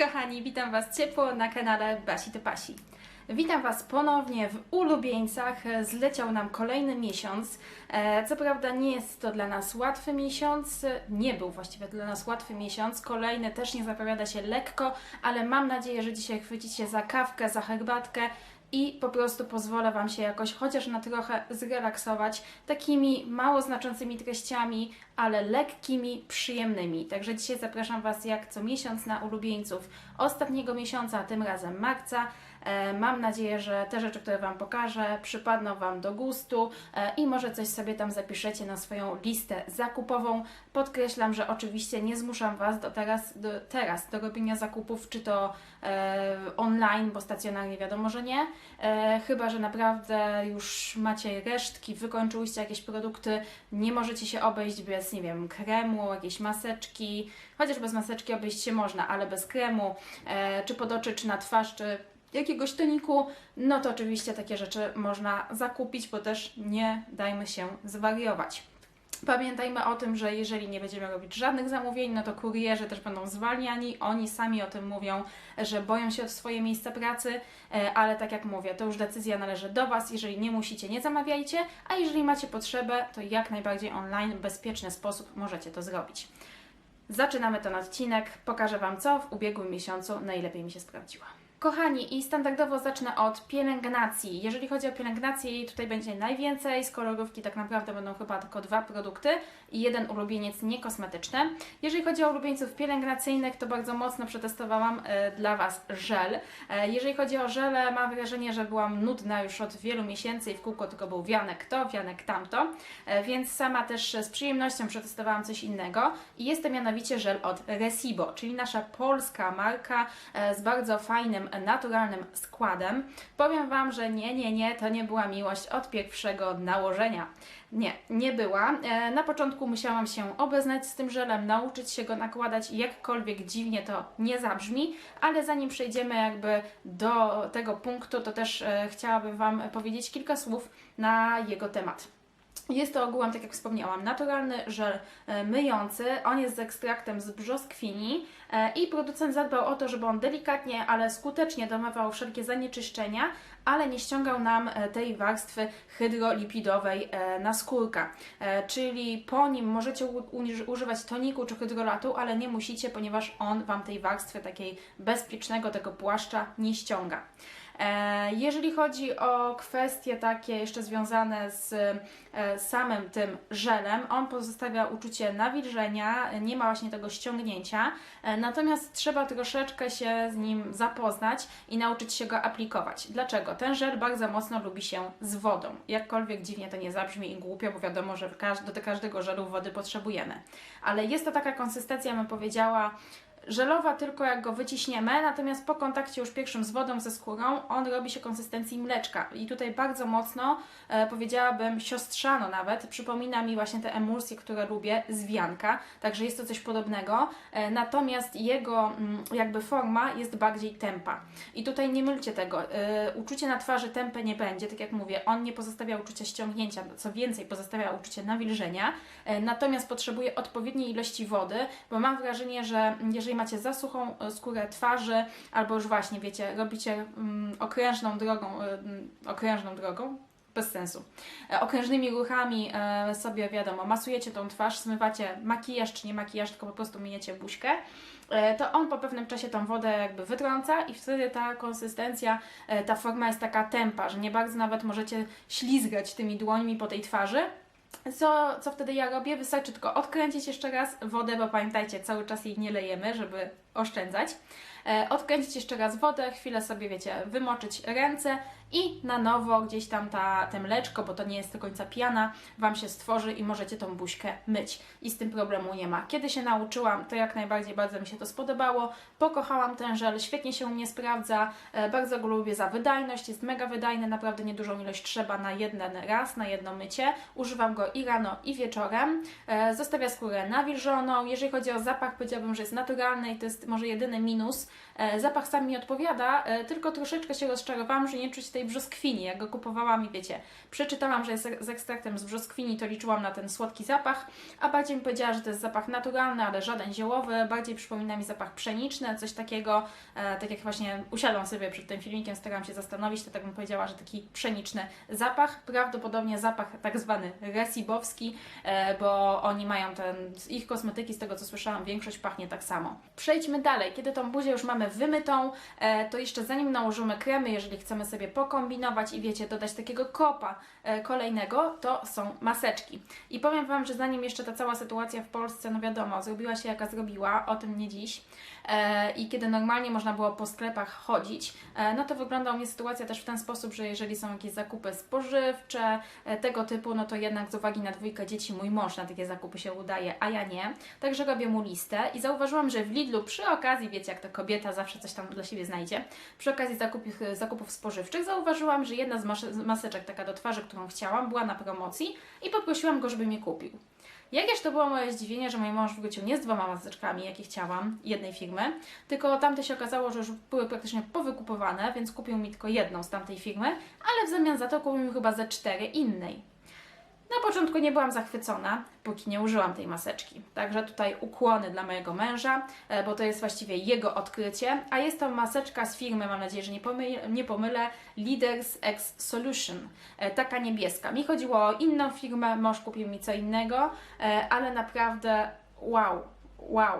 Kochani, witam Was ciepło na kanale Basi to Pasi. Witam Was ponownie w ulubieńcach. Zleciał nam kolejny miesiąc. E, Co prawda nie jest to dla nas łatwy miesiąc, nie był właściwie dla nas łatwy miesiąc. Kolejny też nie zapowiada się lekko, ale mam nadzieję, że dzisiaj chwycicie za kawkę, za herbatkę i po prostu pozwolę Wam się jakoś chociaż na trochę zrelaksować takimi mało znaczącymi treściami, ale lekkimi, przyjemnymi. Także dzisiaj zapraszam Was jak co miesiąc na ulubieńców ostatniego miesiąca, tym razem marca. E, Mam nadzieję, że te rzeczy, które Wam pokażę, przypadną Wam do gustu e, i może coś sobie tam zapiszecie na swoją listę zakupową. Podkreślam, że oczywiście nie zmuszam Was do teraz, do, teraz do robienia zakupów, czy to e, online, bo stacjonarnie wiadomo, że nie. Chyba, że naprawdę już macie resztki, wykończyłyście jakieś produkty, nie możecie się obejść bez, nie wiem, kremu, jakiejś maseczki, chociaż bez maseczki obejść się można, ale bez kremu, czy pod oczy, czy na twarz, czy jakiegoś toniku, no to oczywiście takie rzeczy można zakupić, bo też nie dajmy się zwariować. Pamiętajmy o tym, że jeżeli nie będziemy robić żadnych zamówień, no to kurierzy też będą zwalniani. Oni sami o tym mówią, że boją się o swoje miejsca pracy, e, ale tak jak mówię, to już decyzja należy do Was. Jeżeli nie musicie, nie zamawiajcie, a jeżeli macie potrzebę, to jak najbardziej online, bezpieczny sposób możecie to zrobić. Zaczynamy ten odcinek. Pokażę Wam, co w ubiegłym miesiącu najlepiej mi się sprawdziło. Kochani, i standardowo zacznę od pielęgnacji. Jeżeli chodzi o pielęgnację, jej tutaj będzie najwięcej. Z kolorówki tak naprawdę będą chyba tylko dwa produkty i jeden ulubieniec niekosmetyczny. Jeżeli chodzi o ulubieńców pielęgnacyjnych, to bardzo mocno przetestowałam e, dla Was żel. E, jeżeli chodzi o żele, mam wrażenie, że byłam nudna już od wielu miesięcy i w kółko tylko był wianek to, wianek tamto, e, więc sama też z przyjemnością przetestowałam coś innego i jest to mianowicie żel od Resibo, czyli nasza polska marka z bardzo fajnym, naturalnym składem. Powiem Wam, że nie, nie, nie, to nie była miłość od pierwszego nałożenia. Nie, nie była. E, Na początku musiałam się obeznać z tym żelem, nauczyć się go nakładać, jakkolwiek dziwnie to nie zabrzmi, ale zanim przejdziemy jakby do tego punktu, to też e, chciałabym Wam powiedzieć kilka słów na jego temat. Jest to ogółem, tak jak wspomniałam, naturalny żel e, myjący. On jest z ekstraktem z brzoskwini e, i producent zadbał o to, żeby on delikatnie, ale skutecznie domywał wszelkie zanieczyszczenia, ale nie ściągał nam e, tej warstwy hydrolipidowej na skórka. Czyli po nim możecie używać toniku czy hydrolatu, ale nie musicie, ponieważ on Wam tej warstwy takiej bezpiecznego, tego płaszcza nie ściąga. E, Jeżeli chodzi o kwestie takie jeszcze związane z e, samym tym żelem, on pozostawia uczucie nawilżenia, nie ma właśnie tego ściągnięcia, e, natomiast trzeba troszeczkę się z nim zapoznać i nauczyć się go aplikować. Dlaczego? Ten żel bardzo mocno lubi się z wodą. Jakkolwiek dziwnie to nie zabrzmi i głupio, bo wiadomo, że do każdego żelu wody potrzebujemy. Ale jest to taka konsystencja, bym powiedziała, żelowa tylko jak go wyciśniemy, natomiast po kontakcie już pierwszym z wodą, ze skórą, on robi się konsystencji mleczka. I tutaj bardzo mocno, e, powiedziałabym, siostrzano nawet, przypomina mi właśnie te emulsje, które lubię, z wianka, także jest to coś podobnego, e, natomiast jego mm, jakby forma jest bardziej tempa. I tutaj nie mylcie tego, e, uczucie na twarzy tempę nie będzie, tak jak mówię, on nie pozostawia uczucia ściągnięcia, co więcej, pozostawia uczucie nawilżenia, e, natomiast potrzebuje odpowiedniej ilości wody, bo mam wrażenie, że jeżeli macie za suchą e, skórę twarzy, albo już właśnie, wiecie, robicie mm, okrężną drogą, e, mm, okrężną drogą, bez sensu. E, Okrężnymi ruchami sobie, wiadomo, masujecie tą twarz, zmywacie makijaż czy nie makijaż, tylko po prostu myjecie buźkę, to on po pewnym czasie tą wodę jakby wytrąca i wtedy ta konsystencja, ta forma jest taka tempa, że nie bardzo nawet możecie ślizgać tymi dłońmi po tej twarzy. Co, co wtedy ja robię? Wystarczy tylko odkręcić jeszcze raz wodę, bo pamiętajcie, cały czas jej nie lejemy, żeby oszczędzać. E, odkręcić jeszcze raz wodę, chwilę sobie, wiecie, wymoczyć ręce i na nowo gdzieś tam ta, te mleczko, bo to nie jest do końca piana, Wam się stworzy i możecie tą buźkę myć. I z tym problemu nie ma. Kiedy się nauczyłam, to jak najbardziej bardzo mi się to spodobało. Pokochałam ten żel, świetnie się u mnie sprawdza, e, bardzo go lubię za wydajność, jest mega wydajny, naprawdę niedużą ilość trzeba na jeden raz, na jedno mycie. Używam go i rano, i wieczorem. E, Zostawia skórę nawilżoną. Jeżeli chodzi o zapach, powiedziałabym, że jest naturalny i to jest może jedyny minus. E, Zapach sam mi odpowiada, tylko troszeczkę się rozczarowałam, że nie czuć tej brzoskwini. Jak go kupowałam i wiecie, przeczytałam, że jest z ekstraktem z brzoskwini, to liczyłam na ten słodki zapach, a bardziej mi powiedziała, że to jest zapach naturalny, ale żaden ziołowy. Bardziej przypomina mi zapach pszeniczny, coś takiego. E, Tak jak właśnie usiadłam sobie przed tym filmikiem, starałam się zastanowić, to tak bym powiedziała, że taki pszeniczny zapach. Prawdopodobnie zapach tak zwany resibowski, e, bo oni mają ten, ich kosmetyki, z tego co słyszałam, większość pachnie tak samo. Przejdźmy dalej. Kiedy tą buzię już mamy wymytą, e, to jeszcze zanim nałożymy kremy, jeżeli chcemy sobie pokombinować i wiecie, dodać takiego kopa e, kolejnego, to są maseczki. I powiem Wam, że zanim jeszcze ta cała sytuacja w Polsce, no wiadomo, zrobiła się jaka zrobiła, o tym nie dziś, i kiedy normalnie można było po sklepach chodzić, e, no to wygląda u mnie sytuacja też w ten sposób, że jeżeli są jakieś zakupy spożywcze, e, tego typu, no to jednak z uwagi na dwójkę dzieci mój mąż na takie zakupy się udaje, a ja nie. Także robię mu listę i zauważyłam, że w Lidlu przy okazji, wiecie jak to kobieta zawsze coś tam dla siebie znajdzie, przy okazji zakupów, zakupów spożywczych zauważyłam, że jedna z maseczek taka do twarzy, którą chciałam, była na promocji i poprosiłam go, żeby mi kupił. Jakież to było moje zdziwienie, że mój mąż wrócił nie z dwoma maseczkami, jakie chciałam, jednej firmy, tylko tamte się okazało, że już były praktycznie powykupowane, więc kupił mi tylko jedną z tamtej firmy, ale w zamian za to kupił mi chyba ze cztery innej. Na początku nie byłam zachwycona, póki nie użyłam tej maseczki. Także tutaj ukłony dla mojego męża, e, bo to jest właściwie jego odkrycie. A jest to maseczka z firmy, mam nadzieję, że nie, pomylę, nie pomylę, Leaders X Solution. E, Taka niebieska. Mi chodziło o inną firmę, mąż kupił mi co innego, e, ale naprawdę wow, wow.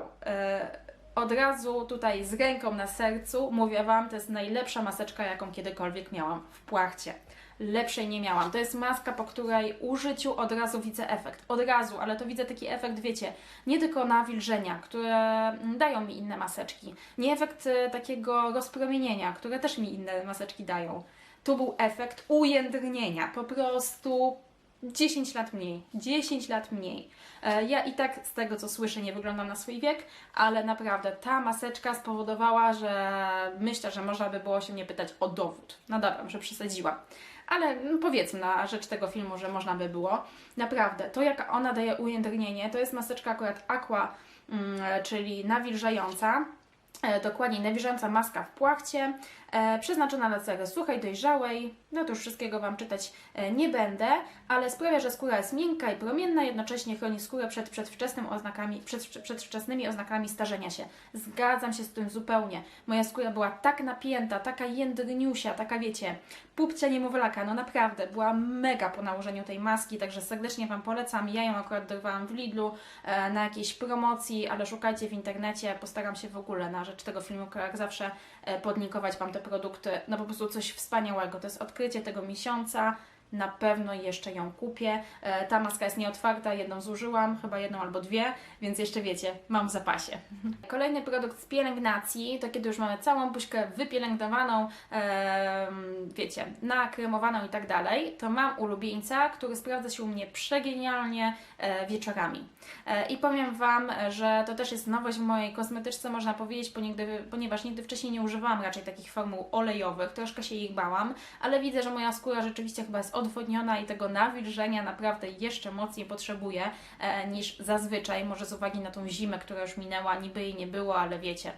Od razu tutaj z ręką na sercu mówię Wam, to jest najlepsza maseczka, jaką kiedykolwiek miałam w płachcie lepszej nie miałam. To jest maska, po której użyciu od razu widzę efekt. Od razu, ale to widzę taki efekt, wiecie, nie tylko nawilżenia, które dają mi inne maseczki. Nie efekt e, takiego rozpromienienia, które też mi inne maseczki dają. Tu był efekt ujędrnienia. Po prostu 10 lat mniej. 10 lat mniej. E, Ja i tak z tego co słyszę nie wyglądam na swój wiek, ale naprawdę ta maseczka spowodowała, że myślę, że można by było się mnie pytać o dowód. No dobra, że przesadziłam. Ale no, powiedzmy na rzecz tego filmu, że można by było. Naprawdę, to jak ona daje ujędrnienie, to jest maseczka akurat Aqua, mm, czyli nawilżająca. E, dokładniej nawilżająca maska w płachcie, e, przeznaczona na cery suchej, dojrzałej. No to już wszystkiego Wam czytać e, nie będę, ale sprawia, że skóra jest miękka i promienna, jednocześnie chroni skórę przed przedwczesnym oznakami, przed, przedwczesnymi oznakami starzenia się. Zgadzam się z tym zupełnie. Moja skóra była tak napięta, taka jędrniusia, taka wiecie, pupcia niemowlaka, no naprawdę, była mega po nałożeniu tej maski, także serdecznie Wam polecam. Ja ją akurat dorwałam w Lidlu e, na jakiejś promocji, ale szukajcie w internecie, postaram się w ogóle na rzecz tego filmu, jak zawsze, e, podlinkować Wam te produkty. No po prostu coś wspaniałego. To jest odkrycie tego miesiąca. Na pewno jeszcze ją kupię. E, Ta maska jest nieotwarta, jedną zużyłam, chyba jedną albo dwie, więc jeszcze wiecie, mam w zapasie. Kolejny produkt z pielęgnacji, to kiedy już mamy całą buźkę wypielęgnowaną, wiecie, nakremowaną i tak dalej, to mam ulubieńca, który sprawdza się u mnie przegenialnie e, wieczorami. E, I powiem Wam, że to też jest nowość w mojej kosmetyczce, można powiedzieć, ponieważ nigdy wcześniej nie używałam raczej takich formuł olejowych, troszkę się ich bałam, ale widzę, że moja skóra rzeczywiście chyba jest odwodniona i tego nawilżenia naprawdę jeszcze mocniej potrzebuje e, niż zazwyczaj, może z uwagi na tą zimę, która już minęła, niby jej nie było, ale wiecie,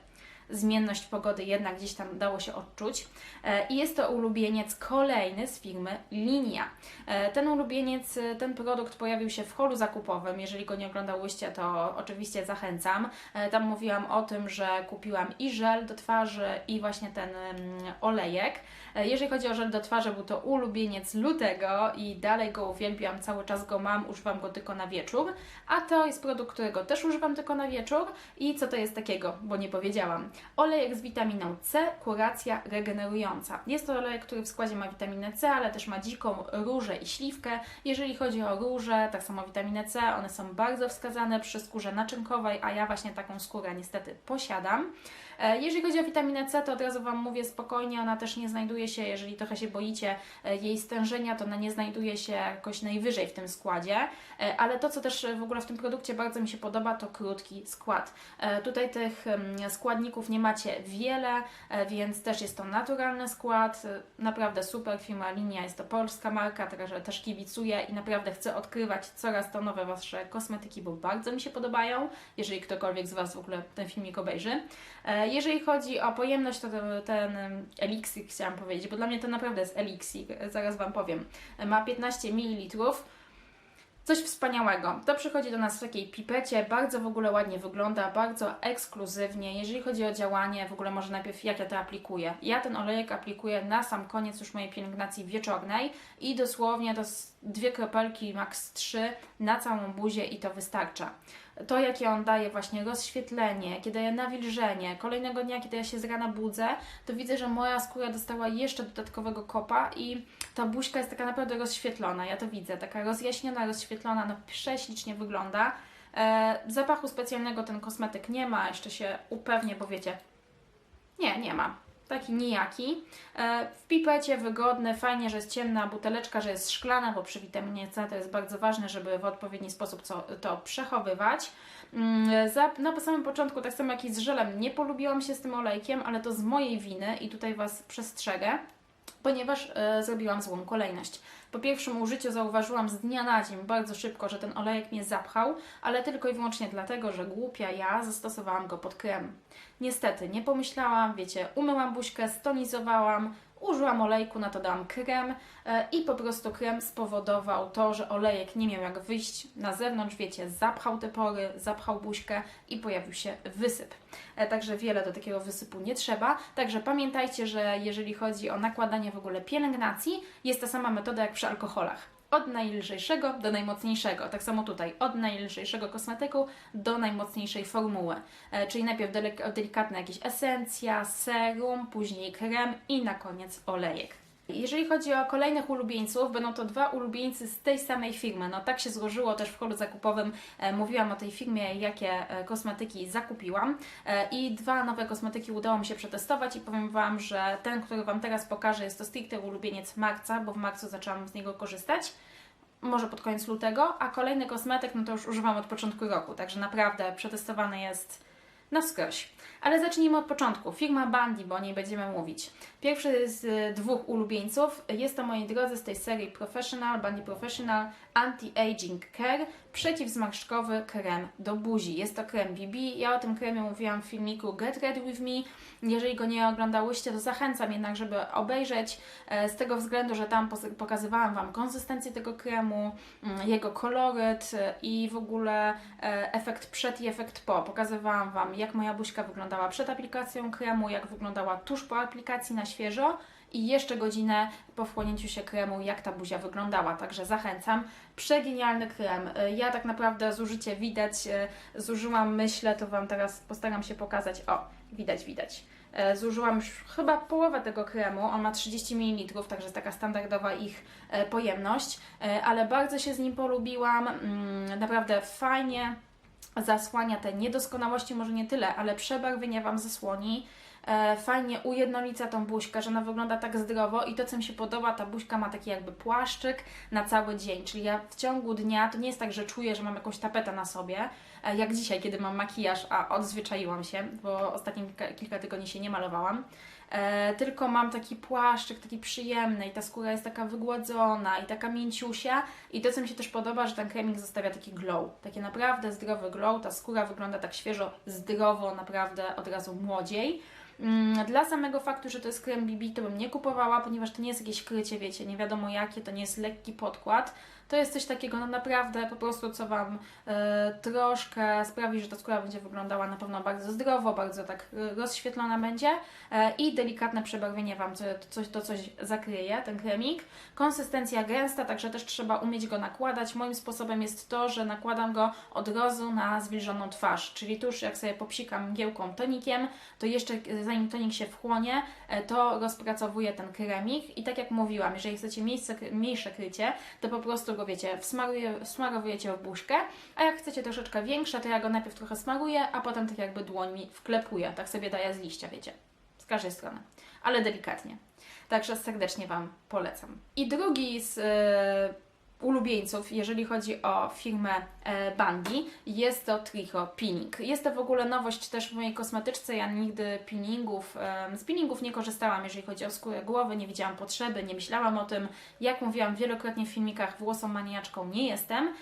zmienność pogody jednak gdzieś tam dało się odczuć. E, I jest to ulubieniec kolejny z firmy Linia. E, Ten ulubieniec, e, ten produkt pojawił się w holu zakupowym. Jeżeli go nie oglądałyście, to oczywiście zachęcam. Tam mówiłam o tym, że kupiłam i żel do twarzy, i właśnie ten olejek. E, Jeżeli chodzi o żel do twarzy, był to ulubieniec lutego i dalej go uwielbiam, cały czas go mam, używam go tylko na wieczór. A to jest produkt, którego też używam tylko na wieczór. I co to jest takiego, bo nie powiedziałam. Olejek z witaminą C, kuracja regenerująca. Jest to olejek, który w składzie ma witaminę C, ale też ma dziką różę i śliwkę. Jeżeli chodzi o róże, tak samo witaminę C, one są bardzo wskazane przy skórze naczynkowej, a ja właśnie taką skórę niestety posiadam. E, Jeżeli chodzi o witaminę C, to od razu Wam mówię spokojnie, ona też nie znajduje się, jeżeli trochę się boicie e, jej stężenia, to ona nie znajduje się jakoś najwyżej w tym składzie, E, ale to, co też w ogóle w tym produkcie bardzo mi się podoba, to krótki skład. Tutaj tych em, składników nie macie wiele, więc też jest to naturalny skład. Naprawdę super firma Linia, jest to polska marka, także też kibicuję i naprawdę chcę odkrywać coraz to nowe Wasze kosmetyki, bo bardzo mi się podobają, jeżeli ktokolwiek z Was w ogóle ten filmik obejrzy. Jeżeli chodzi o pojemność, to ten- ten eliksir chciałam powiedzieć, bo dla mnie to naprawdę jest eliksir, zaraz Wam powiem. Ma 15 ml. Coś wspaniałego. To przychodzi do nas w takiej pipecie, bardzo w ogóle ładnie wygląda, bardzo ekskluzywnie. Jeżeli chodzi o działanie, w ogóle może najpierw jak ja to aplikuję. Ja ten olejek aplikuję na sam koniec już mojej pielęgnacji wieczornej i dosłownie to dwie kropelki, max trzy na całą buzię i to wystarcza. To, jakie on daje właśnie rozświetlenie, jakie daje nawilżenie. Kolejnego dnia, kiedy ja się z rana budzę, to widzę, że moja skóra dostała jeszcze dodatkowego kopa i ta buźka jest taka naprawdę rozświetlona. Ja to widzę, taka rozjaśniona, rozświetlona, no prześlicznie wygląda. E, zapachu specjalnego ten kosmetyk nie ma, jeszcze się upewnię, bo wiecie, nie, nie ma. Taki nijaki. E, w pipecie wygodny, fajnie, że jest ciemna buteleczka, że jest szklana, bo przy witaminie C to jest bardzo ważne, żeby w odpowiedni sposób to przechowywać. Mm, Za, na samym początku, tak samo jak i z żelem, nie polubiłam się z tym olejkiem, ale to z mojej winy i tutaj Was przestrzegę ponieważ e, zrobiłam złą kolejność. Po pierwszym użyciu zauważyłam z dnia na dzień bardzo szybko, że ten olejek mnie zapchał, ale tylko i wyłącznie dlatego, że głupia ja zastosowałam go pod krem. Niestety, nie pomyślałam, wiecie, umyłam buźkę, stonizowałam, użyłam olejku, na to dałam krem e, i po prostu krem spowodował to, że olejek nie miał jak wyjść na zewnątrz, wiecie, zapchał te pory, zapchał buźkę i pojawił się wysyp. E, Także wiele do takiego wysypu nie trzeba. Także pamiętajcie, że jeżeli chodzi o nakładanie w ogóle pielęgnacji, jest ta sama metoda jak przy alkoholach. Od najlżejszego do najmocniejszego. Tak samo tutaj, od najlżejszego kosmetyku do najmocniejszej formuły. E, czyli najpierw delik- delikatna jakieś esencja, serum, później krem i na koniec olejek. Jeżeli chodzi o kolejnych ulubieńców, będą to dwa ulubieńcy z tej samej firmy. No tak się złożyło też w holu zakupowym. E, mówiłam o tej firmie, jakie e, kosmetyki zakupiłam. E, I dwa nowe kosmetyki udało mi się przetestować i powiem Wam, że ten, który Wam teraz pokażę, jest to stricte ulubieniec marca, bo w marcu zaczęłam z niego korzystać. Może pod koniec lutego, a kolejny kosmetyk, no to już używam od początku roku, także naprawdę przetestowany jest na wskroś. Ale zacznijmy od początku. Firma Bandy, bo o niej będziemy mówić. Pierwszy z y, dwóch ulubieńców jest to, moi drodzy, z tej serii Professional, Bandy Professional Anti-Aging Care, przeciwzmarszczkowy krem do buzi. Jest to krem BB. Ja o tym kremie mówiłam w filmiku Get Ready With Me. Jeżeli go nie oglądałyście, to zachęcam jednak, żeby obejrzeć, e, z tego względu, że tam pokazywałam Wam konsystencję tego kremu, mm, jego koloryt e, i w ogóle e, efekt przed i efekt po. Pokazywałam Wam, jak moja buźka wyglądała przed aplikacją kremu, jak wyglądała tuż po aplikacji na świeżo i jeszcze godzinę po wchłonięciu się kremu, jak ta buzia wyglądała. Także zachęcam. Przegenialny krem. E, Ja tak naprawdę zużycie widać, e, zużyłam, myślę, to Wam teraz postaram się pokazać. O, widać, widać. E, Zużyłam już chyba połowę tego kremu. On ma 30 ml, także jest taka standardowa ich pojemność, ale bardzo się z nim polubiłam. Mm, Naprawdę fajnie zasłania te niedoskonałości, może nie tyle, ale przebarwienia Wam zasłoni. E, fajnie ujednolica tą buźkę, że ona wygląda tak zdrowo i to, co mi się podoba, ta buźka ma taki jakby płaszczyk na cały dzień, czyli ja w ciągu dnia, to nie jest tak, że czuję, że mam jakąś tapetę na sobie, e, jak dzisiaj, kiedy mam makijaż, a odzwyczaiłam się, bo ostatnie kilka, kilka tygodni się nie malowałam, e, tylko mam taki płaszczyk, taki przyjemny i ta skóra jest taka wygładzona i taka mięciusia i to, co mi się też podoba, że ten kremik zostawia taki glow, taki naprawdę zdrowy glow, ta skóra wygląda tak świeżo, zdrowo, naprawdę od razu młodziej. Mm, Dla samego faktu, że to jest krem BB, to bym nie kupowała, ponieważ to nie jest jakieś krycie, wiecie, nie wiadomo jakie, to nie jest lekki podkład. To jest coś takiego, no naprawdę po prostu, co Wam e, troszkę sprawi, że ta skóra będzie wyglądała na pewno bardzo zdrowo, bardzo tak e, rozświetlona będzie e, i delikatne przebarwienie Wam to, coś, to coś zakryje, ten kremik. Konsystencja gęsta, także też trzeba umieć go nakładać. Moim sposobem jest to, że nakładam go od razu na zwilżoną twarz, czyli tuż jak sobie popsikam mgiełką tonikiem, to jeszcze zanim tonik się wchłonie, to rozpracowuję ten kremik i tak jak mówiłam, jeżeli chcecie miejsce, mniejsze krycie, to po prostu go wiecie, wsmaruję, wsmarowujecie w buźkę, a jak chcecie troszeczkę większe, to ja go najpierw trochę smaruję, a potem tak jakby dłońmi wklepuję, tak sobie daję z liścia, wiecie, z każdej strony, ale delikatnie. Także serdecznie Wam polecam. I drugi z e, ulubieńców, jeżeli chodzi o firmę e, Bandi, jest to Tricho Peeling. Jest to w ogóle nowość też w mojej kosmetyczce. Ja nigdy peelingów, z peelingów nie korzystałam, jeżeli chodzi o skórę głowy, nie widziałam potrzeby, nie myślałam o tym. Jak mówiłam wielokrotnie w filmikach, włosą maniaczką nie jestem,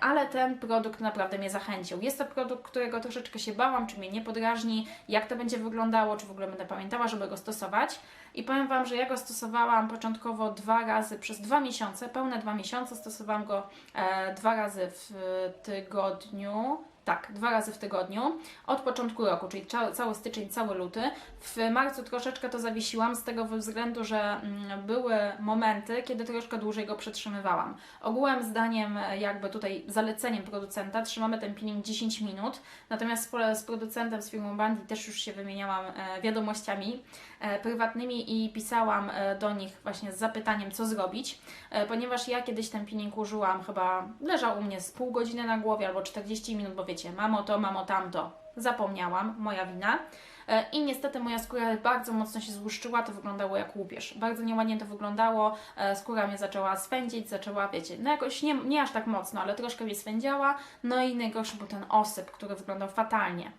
ale ten produkt naprawdę mnie zachęcił. Jest to produkt, którego troszeczkę się bałam, czy mnie nie podrażni, jak to będzie wyglądało, czy w ogóle będę pamiętała, żeby go stosować. I powiem Wam, że ja go stosowałam początkowo dwa razy przez dwa miesiące, pełne dwa miesiące. Stosowałam go e, dwa razy w tygodniu. Tak, dwa razy w tygodniu od początku roku, czyli ca- cały styczeń, cały luty. W marcu troszeczkę to zawiesiłam z tego względu, że mm, były momenty, kiedy troszkę dłużej go przetrzymywałam. Ogółem zdaniem, jakby tutaj zaleceniem producenta, trzymamy ten peeling 10 minut, natomiast z, producentem, z firmą Bandi też już się wymieniałam e, wiadomościami prywatnymi i pisałam e, do nich właśnie z zapytaniem, co zrobić, e, ponieważ ja kiedyś ten peeling użyłam, chyba leżał u mnie z pół godziny na głowie albo 40 minut, bo wiecie, mamo to, mamo tamto, zapomniałam, moja wina. E, I niestety moja skóra bardzo mocno się złuszczyła, to wyglądało jak łupież. Bardzo nieładnie to wyglądało, e, skóra mnie zaczęła swędzić, zaczęła, wiecie, no jakoś nie, nie aż tak mocno, ale troszkę mnie swędziała, no i najgorszy był ten osyp, który wyglądał fatalnie.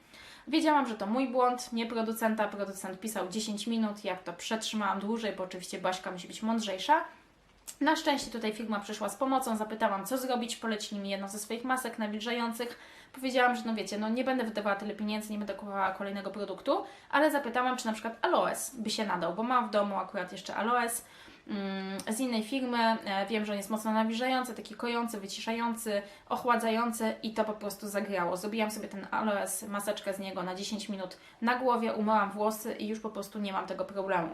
Wiedziałam, że to mój błąd, nie producenta. Producent pisał 10 minut, jak to przetrzymałam dłużej, bo oczywiście Baśka musi być mądrzejsza. Na szczęście tutaj firma przyszła z pomocą, zapytałam co zrobić, polecili mi jedną ze swoich masek nawilżających. Powiedziałam, że no wiecie, no nie będę wydawała tyle pieniędzy, nie będę kupowała kolejnego produktu, ale zapytałam, czy na przykład aloes by się nadał, bo mam w domu akurat jeszcze aloes z innej firmy. E, Wiem, że on jest mocno nawilżający, taki kojący, wyciszający, ochładzający i to po prostu zagrało. Zrobiłam sobie ten aloes, maseczkę z niego na 10 minut na głowie, umyłam włosy i już po prostu nie mam tego problemu.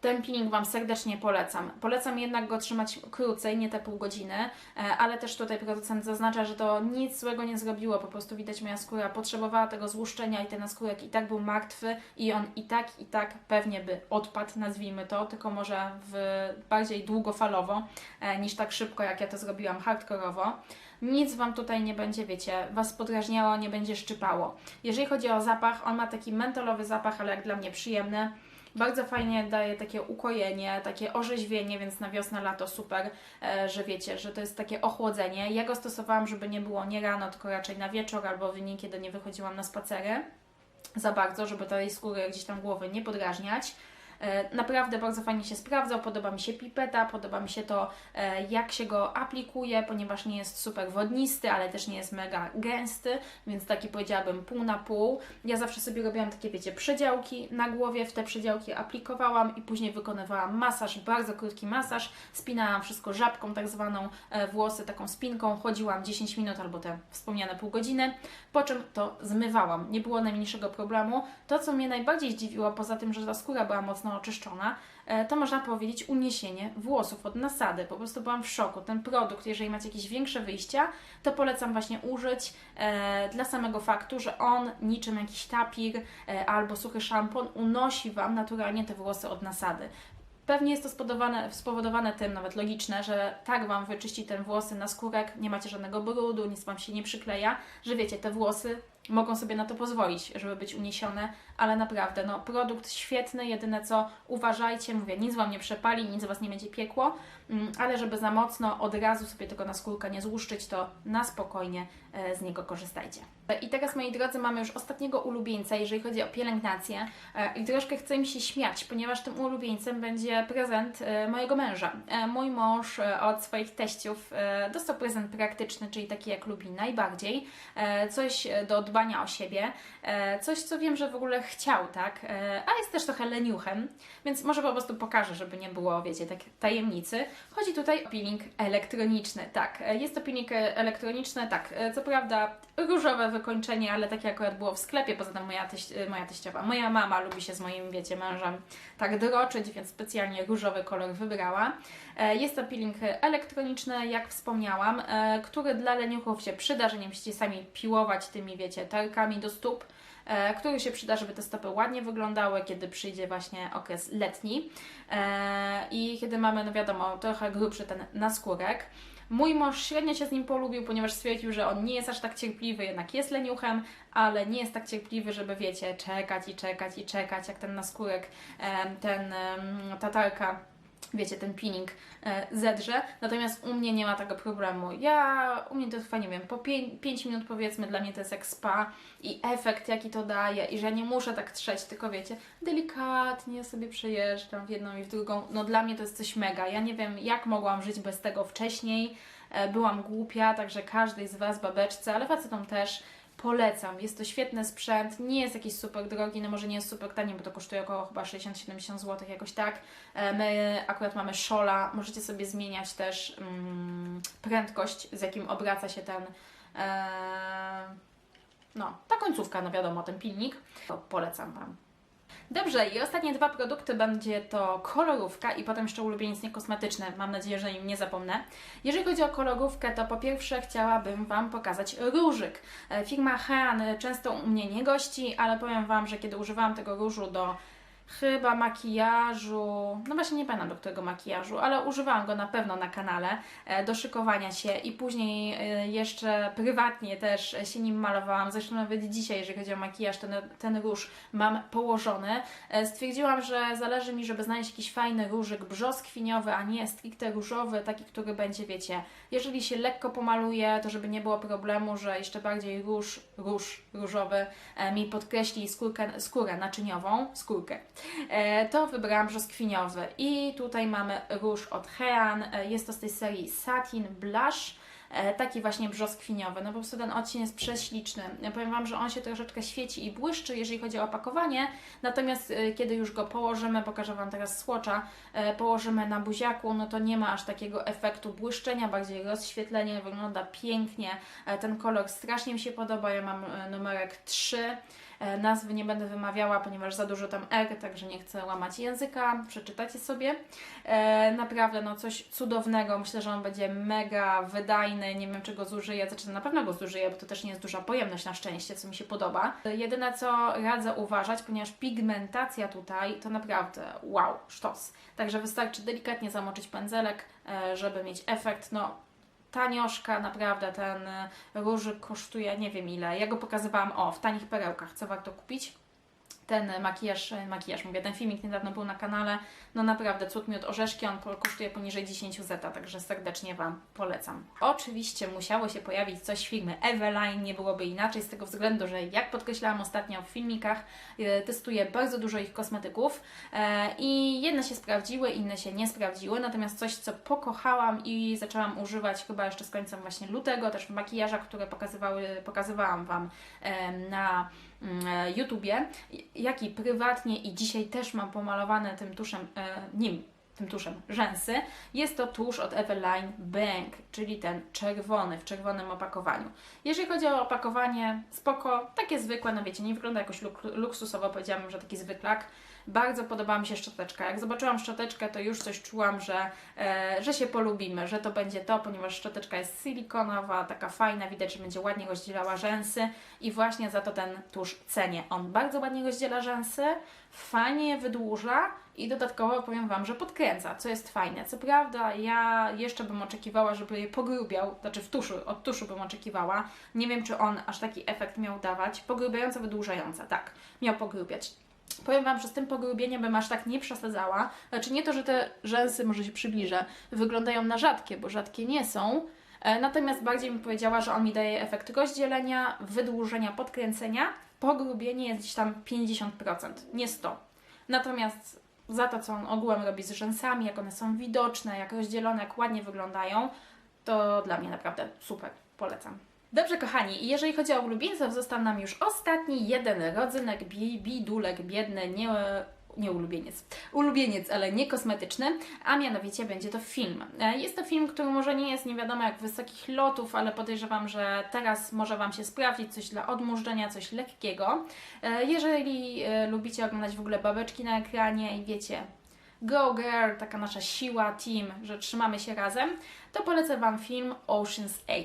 Ten peeling Wam serdecznie polecam. Polecam jednak go trzymać krócej, nie te pół godziny, e, ale też tutaj producent zaznacza, że to nic złego nie zrobiło. Po prostu widać, moja skóra potrzebowała tego złuszczenia i ten naskórek i tak był martwy i on i tak, i tak pewnie by odpadł, nazwijmy to, tylko może w bardziej długofalowo e, niż tak szybko, jak ja to zrobiłam hardkorowo. Nic Wam tutaj nie będzie, wiecie, Was podrażniało, nie będzie szczypało. Jeżeli chodzi o zapach, on ma taki mentolowy zapach, ale jak dla mnie przyjemny. Bardzo fajnie daje takie ukojenie, takie orzeźwienie, więc na wiosnę, lato super, e, że wiecie, że to jest takie ochłodzenie. Ja go stosowałam, żeby nie było nie rano, tylko raczej na wieczór albo w dni, kiedy nie wychodziłam na spacery za bardzo, żeby tej skóry gdzieś tam głowy nie podrażniać. E, Naprawdę bardzo fajnie się sprawdzał, podoba mi się pipeta, podoba mi się to, e, jak się go aplikuje, ponieważ nie jest super wodnisty, ale też nie jest mega gęsty, więc taki powiedziałabym pół na pół. Ja zawsze sobie robiłam takie, wiecie, przedziałki na głowie, w te przedziałki aplikowałam i później wykonywałam masaż, bardzo krótki masaż, spinałam wszystko żabką tak zwaną, e, włosy taką spinką, chodziłam 10 minut albo te wspomniane pół godziny, po czym to zmywałam. Nie było najmniejszego problemu. To, co mnie najbardziej zdziwiło, poza tym, że ta skóra była mocno oczyszczona, e, to można powiedzieć uniesienie włosów od nasady. Po prostu byłam w szoku. Ten produkt, jeżeli macie jakieś większe wyjścia, to polecam właśnie użyć e, dla samego faktu, że on niczym jakiś tapir e, albo suchy szampon unosi Wam naturalnie te włosy od nasady. Pewnie jest to spowodowane, spowodowane tym, nawet logiczne, że tak Wam wyczyści ten włosy na skórek, nie macie żadnego brudu, nic Wam się nie przykleja, że wiecie, te włosy mogą sobie na to pozwolić, żeby być uniesione, ale naprawdę, no, produkt świetny, jedyne co uważajcie, mówię, nic Wam nie przepali, nic Was nie będzie piekło, mm, ale żeby za mocno od razu sobie tego na skórkę nie złuszczyć, to na spokojnie e, z niego korzystajcie. I teraz, moi drodzy, mamy już ostatniego ulubieńca, jeżeli chodzi o pielęgnację e, i troszkę chcę mi się śmiać, ponieważ tym ulubieńcem będzie prezent e, mojego męża. Mój mąż od swoich teściów dostał prezent praktyczny, czyli taki jak lubi najbardziej, coś do dbania o siebie, coś co wiem, że w ogóle chciał, tak, E, a jest też trochę leniuchem, więc może po prostu pokażę, żeby nie było, wiecie, tak tajemnicy. Chodzi tutaj o peeling elektroniczny, tak, e, jest to peeling elektroniczny, tak, e, co prawda różowe wykończenie, ale takie akurat było w sklepie, poza tym moja, teś, moja teściowa, moja mama lubi się z moim, wiecie, mężem tak droczyć, więc specjalnie różowy kolor wybrała. Jest to peeling elektroniczny, jak wspomniałam, który dla leniuchów się przyda, że nie musicie sami piłować tymi, wiecie, tarkami do stóp, który się przyda, żeby te stopy ładnie wyglądały, kiedy przyjdzie właśnie okres letni e, i kiedy mamy, no wiadomo, trochę grubszy ten naskórek. Mój mąż średnio się z nim polubił, ponieważ stwierdził, że on nie jest aż tak cierpliwy, jednak jest leniuchem, ale nie jest tak cierpliwy, żeby wiecie, czekać i czekać i czekać, jak ten naskórek, em, ten, em, ta tarka wiecie, ten peeling e, zedrze, natomiast u mnie nie ma tego problemu. Ja, u mnie to trwa, nie wiem, po 5 minut powiedzmy, dla mnie to jest jak spa i efekt jaki to daje i że nie muszę tak trzeć, tylko wiecie, delikatnie sobie przejeżdżam w jedną i w drugą, no dla mnie to jest coś mega. Ja nie wiem, jak mogłam żyć bez tego wcześniej, e, byłam głupia, także każdej z Was, babeczce, ale facetom też, Polecam, jest to świetny sprzęt, nie jest jakiś super drogi, no może nie jest super tani, bo to kosztuje około chyba 60-70 zł, jakoś tak. E, My akurat mamy Szola, możecie sobie zmieniać też mm, prędkość, z jakim obraca się ten, e, no, ta końcówka, no wiadomo, ten pilnik. To polecam Wam. Dobrze, i ostatnie dwa produkty będzie to kolorówka i potem jeszcze ulubieniec niekosmetyczny. Mam nadzieję, że im nie zapomnę. Jeżeli chodzi o kolorówkę, to po pierwsze chciałabym Wam pokazać różyk. E, Firma Hean często u mnie nie gości, ale powiem Wam, że kiedy używałam tego różu do chyba makijażu, no właśnie nie pamiętam do którego makijażu, ale używałam go na pewno na kanale e, do szykowania się i później e, jeszcze prywatnie też się nim malowałam. Zresztą nawet dzisiaj, jeżeli chodzi o makijaż, ten, ten róż mam położony. E, Stwierdziłam, że zależy mi, żeby znaleźć jakiś fajny różyk brzoskwiniowy, a nie stricte różowy, taki, który będzie, wiecie, jeżeli się lekko pomaluje, to żeby nie było problemu, że jeszcze bardziej róż, róż różowy mi podkreśli skórkę, skórę naczyniową, skórkę. E, to wybrałam brzoskwiniowy. I tutaj mamy róż od Hean. E, Jest to z tej serii Satin Blush. E, Taki właśnie brzoskwiniowy. No po prostu ten odcień jest prześliczny. Ja powiem Wam, że on się troszeczkę świeci i błyszczy, jeżeli chodzi o opakowanie. Natomiast kiedy już go położymy, pokażę Wam teraz e, położymy na buziaku, no to nie ma aż takiego efektu błyszczenia, bardziej rozświetlenie, wygląda pięknie. Ten kolor strasznie mi się podoba. Ja mam numerek 3. E, Nazwy nie będę wymawiała, ponieważ za dużo tam R, także nie chcę łamać języka. Przeczytacie sobie. E, naprawdę, no coś cudownego. Myślę, że on będzie mega wydajny. Nie wiem, czy go zużyję. Znaczy, na pewno go zużyję, bo to też nie jest duża pojemność na szczęście, co mi się podoba. E, Jedyne, co radzę uważać, ponieważ pigmentacja tutaj to naprawdę wow, sztos. Także wystarczy delikatnie zamoczyć pędzelek, żeby mieć efekt. No, tanioszka, naprawdę ten e, różyk kosztuje nie wiem ile. Ja go pokazywałam, o, w tanich perełkach, co warto kupić. Ten makijaż, makijaż mówię, ten filmik niedawno był na kanale, no naprawdę cud miód orzeszki, on kosztuje poniżej 10 zeta, także serdecznie Wam polecam. Oczywiście musiało się pojawić coś firmy Eveline, nie byłoby inaczej z tego względu, że jak podkreślałam ostatnio w filmikach, e, testuję bardzo dużo ich kosmetyków e, i jedne się sprawdziły, inne się nie sprawdziły, natomiast coś, co pokochałam i zaczęłam używać chyba jeszcze z końcem właśnie lutego, też w makijażach, które pokazywały, pokazywałam Wam na mm, e, YouTubie, jak i prywatnie i dzisiaj też mam pomalowane tym tuszem, e, nim, tym tuszem rzęsy. Jest to tusz od Eveline Bank, czyli ten czerwony, w czerwonym opakowaniu. Jeżeli chodzi o opakowanie, spoko, takie zwykłe, no wiecie, nie wygląda jakoś luk- luksusowo, powiedziałabym, że taki zwyklak. Bardzo podobała mi się szczoteczka. Jak zobaczyłam szczoteczkę, to już coś czułam, że, e, że się polubimy, że to będzie to, ponieważ szczoteczka jest silikonowa, taka fajna, widać, że będzie ładnie rozdzielała rzęsy i właśnie za to ten tusz cenię. On bardzo ładnie rozdziela rzęsy, fajnie je wydłuża i dodatkowo powiem Wam, że podkręca, co jest fajne. Co prawda, ja jeszcze bym oczekiwała, żeby je pogrubiał, znaczy w tuszu, od tuszu bym oczekiwała. Nie wiem, czy on aż taki efekt miał dawać. Pogrubiająca, wydłużająca, tak, miał pogrubiać. Powiem Wam, że z tym pogrubieniem bym aż tak nie przesadzała. Znaczy nie to, że te rzęsy, może się przybliżę, wyglądają na rzadkie, bo rzadkie nie są. E, Natomiast bardziej bym powiedziała, że on mi daje efekt rozdzielenia, wydłużenia, podkręcenia. Pogrubienie jest gdzieś tam 50%, nie 100. Natomiast za to, co on ogółem robi z rzęsami, jak one są widoczne, jak rozdzielone, jak ładnie wyglądają, to dla mnie naprawdę super. Polecam. Dobrze, kochani, jeżeli chodzi o ulubieńców, został nam już ostatni jeden rodzynek, bi, bidulek biedny, nie, nie ulubieniec. Ulubieniec, ale nie kosmetyczny, a mianowicie będzie to film. E, Jest to film, który może nie jest nie wiadomo jak wysokich lotów, ale podejrzewam, że teraz może Wam się sprawdzić coś dla odmurzenia, coś lekkiego. E, Jeżeli e, lubicie oglądać w ogóle babeczki na ekranie i wiecie, Go Girl, taka nasza siła, team, że trzymamy się razem, to polecę Wam film Ocean's 8.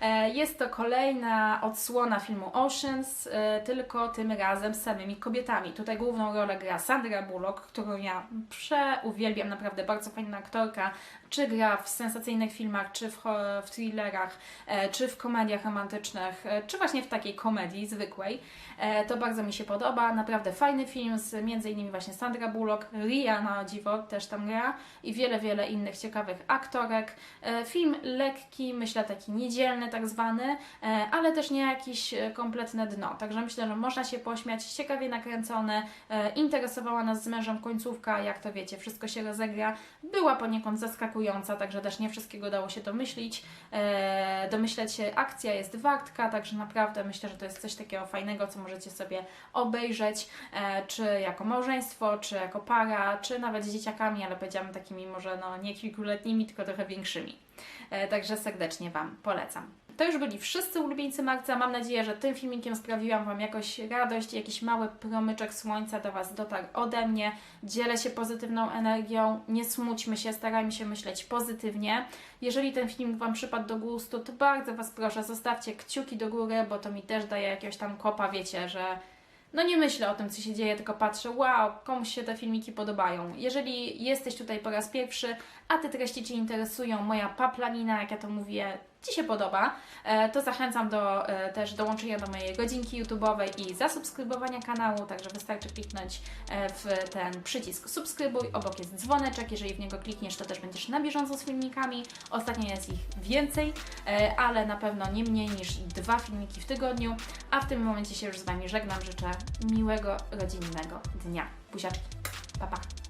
E, Jest to kolejna odsłona filmu Oceans, e, tylko tym razem z samymi kobietami. Tutaj główną rolę gra Sandra Bullock, którą ja przeuwielbiam, naprawdę bardzo fajna aktorka. Czy gra w sensacyjnych filmach, czy w, w thrillerach, e, czy w komediach romantycznych, czy właśnie w takiej komedii zwykłej. To bardzo mi się podoba. Naprawdę fajny film z innymi właśnie Sandra Bullock, Ria na dziwo też tam gra i wiele, wiele innych ciekawych aktorek. E, Film lekki, myślę taki niedzielny tak zwany, e, ale też nie jakiś e, kompletne dno. Także myślę, że można się pośmiać, ciekawie nakręcony. Interesowała nas z mężem końcówka, jak to wiecie, wszystko się rozegra. Była poniekąd zaskakująca, także też nie wszystkiego dało się domyślić. Domyśleć się, akcja jest wartka, także naprawdę myślę, że to jest coś takiego fajnego, co możecie sobie obejrzeć, czy jako małżeństwo, czy jako para, czy nawet z dzieciakami, ale powiedziałam takimi może no, nie kilkuletnimi, tylko trochę większymi. E, Także serdecznie Wam polecam. To już byli wszyscy ulubieńcy marca. Mam nadzieję, że tym filmikiem sprawiłam Wam jakoś radość, jakiś mały promyczek słońca do Was dotarł ode mnie. Dzielę się pozytywną energią, nie smućmy się, starajmy się myśleć pozytywnie. Jeżeli ten film Wam przypadł do gustu, to bardzo Was proszę, zostawcie kciuki do góry, bo to mi też daje jakiegoś tam kopa, wiecie, że no nie myślę o tym, co się dzieje, tylko patrzę, wow, komuś się te filmiki podobają. Jeżeli jesteś tutaj po raz pierwszy, a te treści Cię interesują, moja paplanina, jak ja to mówię, Ci się podoba, e, to zachęcam do e, też dołączenia do mojej godzinki YouTube'owej i zasubskrybowania kanału, także wystarczy kliknąć e, w ten przycisk subskrybuj, obok jest dzwoneczek, jeżeli w niego klikniesz, to też będziesz na bieżąco z filmikami. Ostatnio jest ich więcej, ale na pewno nie mniej niż dwa filmiki w tygodniu, a w tym momencie się już z Wami żegnam, życzę miłego rodzinnego dnia. Buziaczki, pa pa!